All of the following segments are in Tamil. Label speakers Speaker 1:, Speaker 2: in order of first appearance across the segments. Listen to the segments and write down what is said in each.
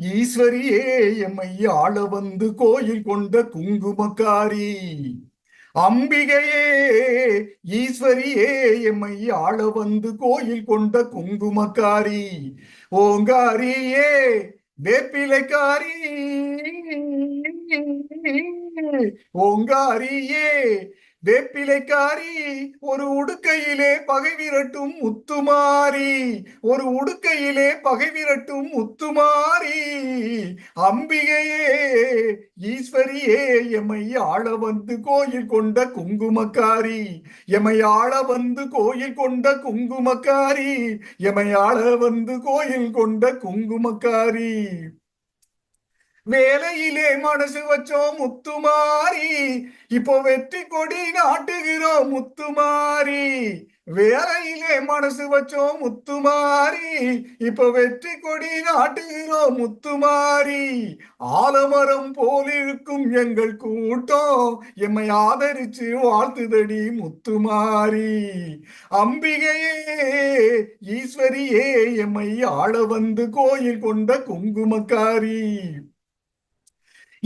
Speaker 1: ஈஸ்வரியே எம்மை ஆள வந்து கோயில் கொண்ட குங்குமக்காரி. அம்பிகையே ஈஸ்வரியே எம்மை ஆள வந்து கோயில் கொண்ட குங்குமக்காரி. ஓங்காரியே வேப்பிலைக்காரி. ஓங்காரியே வேப்பிலைக்காரி ஒரு உடுக்கையிலே பகை விரட்டும் முத்துமாரி ஒரு உடுக்கையிலே பகை விரட்டும் முத்துமாரி அம்பிகையே ஈஸ்வரியே எமை ஆள வந்து கோயில் கொண்ட குங்குமக்காரி எமை ஆள வந்து கோயில் கொண்ட குங்குமக்காரி எமை ஆள வந்து கோயில் கொண்ட குங்குமக்காரி. வேலையிலே மனசு வச்சோம் முத்துமாரி. இப்போ வெற்றி கொடி நாட்டுகிறோம் முத்துமாரி. வேலையிலே மனசு வச்சோம் முத்துமாரி. இப்போ வெற்றி கொடி நாட்டுகிறோம் முத்துமாரி. ஆலமரம் போலிருக்கும் எங்கள் கூட்டம். எம்மை ஆதரிச்சு வாழ்த்துதடி முத்துமாரி. அம்பிகையே ஈஸ்வரியே எம்மை ஆள வந்து கோயில் கொண்ட குங்குமக்காரி.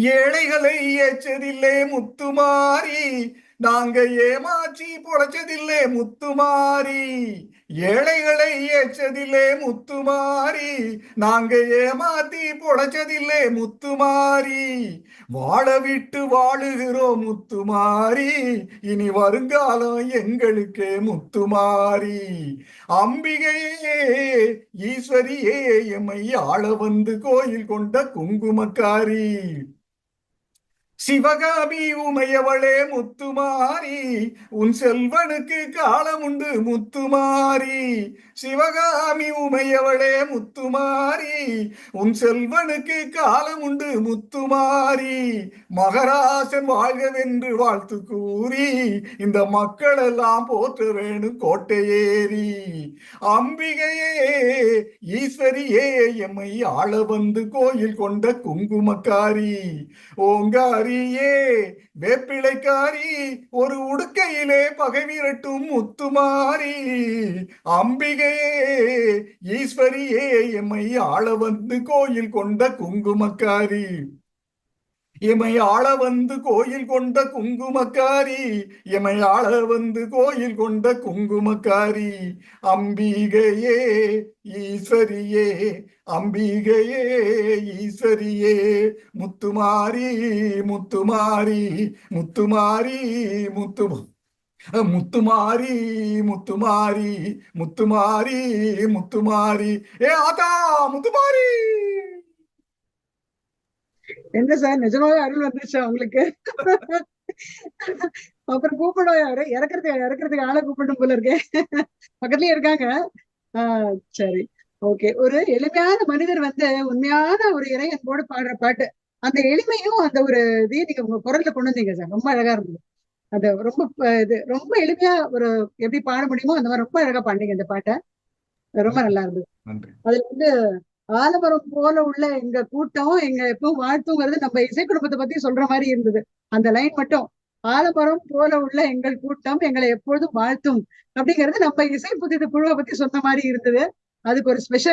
Speaker 1: ஏழைகளை ஏச்சதில்லே முத்துமாரி. நாங்க ஏமாச்சி பொழைச்சதில்லே முத்துமாரி. ஏழைகளை ஏச்சதில்லே முத்துமாரி. நாங்க ஏமாத்தி பொழைச்சதில்லே முத்துமாரி. வாழ விட்டு வாழுகிறோம் முத்துமாரி. இனி வருங்காலம் எங்களுக்கே முத்துமாரி. அம்பிகையே ஈஸ்வரியே எம்மை ஆள வந்து கோயில் கொண்ட குங்குமக்காரி. சிவகாமி உமையவளே முத்துமாரி உன் செல்வனுக்கு காலமுண்டு முத்துமாரி. சிவகாமி உமையவளே முத்துமாரி உன் செல்வனுக்கு காலமுண்டு முத்துமாரி. மகராசன் வாழ்கவென்று வாழ்த்து கூறி இந்த மக்கள் எல்லாம் போற்ற வேணும் கோட்டையேறி. அம்பிகையே ஈஸ்வரியே எம்மை ஆள வந்து கோயில் கொண்ட குங்குமக்காரி. ஓங்காரியே வேப்பிளைக்காரி ஒரு உடுக்கையிலே பகை விரட்டும் முத்துமாரி. அம்பிகையே ஈஸ்வரியே எம்மை ஆள வந்து கோயில் கொண்ட குங்குமக்காரி. எமை ஆள வந்து கோயில் கொண்ட குங்குமக்காரி எமை ஆள வந்து கோயில் கொண்ட குங்குமக்காரி அம்பிகையே ஈஸ்வரியே அம்பிகையே ஈஸ்வரியே முத்துமாரி முத்துமாரி முத்துமாரி முத்து முத்துமாரி முத்துமாரி முத்துமாரி முத்துமாரி ஏ ஆத்தா முத்துமாரி!
Speaker 2: என்ன சார்? நிஜமாவே அருள் வந்துருச்சா உங்களுக்கு? அப்புறம் கூப்பிடும் யாரு? இறக்குறதுக்கு இறக்குறதுக்கு ஆளை கூப்பிடும் போல இருக்கேன் பக்கத்துலயே இருக்காங்க. ஆஹ் சரி. ஓகே. ஒரு எளிமையான மனிதர் வந்து உண்மையான ஒரு இறையன்போடு பாடுற பாட்டு. அந்த எளிமையும் அந்த ஒரு இதையும் நீங்க உங்க குரல்ல கொண்டு வந்தீங்க சார். ரொம்ப அழகா இருந்தது. அது ரொம்ப இது ரொம்ப எளிமையா ஒரு எப்படி பாட முடியுமோ அந்த மாதிரி ரொம்ப அழகா பாண்டீங்க இந்த பாட்டை. ரொம்ப நல்லா இருந்தது. அதுல வந்து ஆலமரம் போல உள்ள எங்க கூட்டம் எங்க எப்போ வாழ்த்துங்கிறது நம்ம இசை குடும்பத்தை பத்தி சொல்ற மாதிரி இருந்தது. அந்த லைன் மட்டும் ஆலமரம் போல உள்ள எங்கள் கூட்டம் எங்களை எப்பொழுதும் வாழ்த்தும் அப்படிங்கிறது நம்ம இசை புதிது குழுவை பத்தி சொன்ன மாதிரி இருந்தது. அதுக்கு ஒரு ஸ்பெஷல்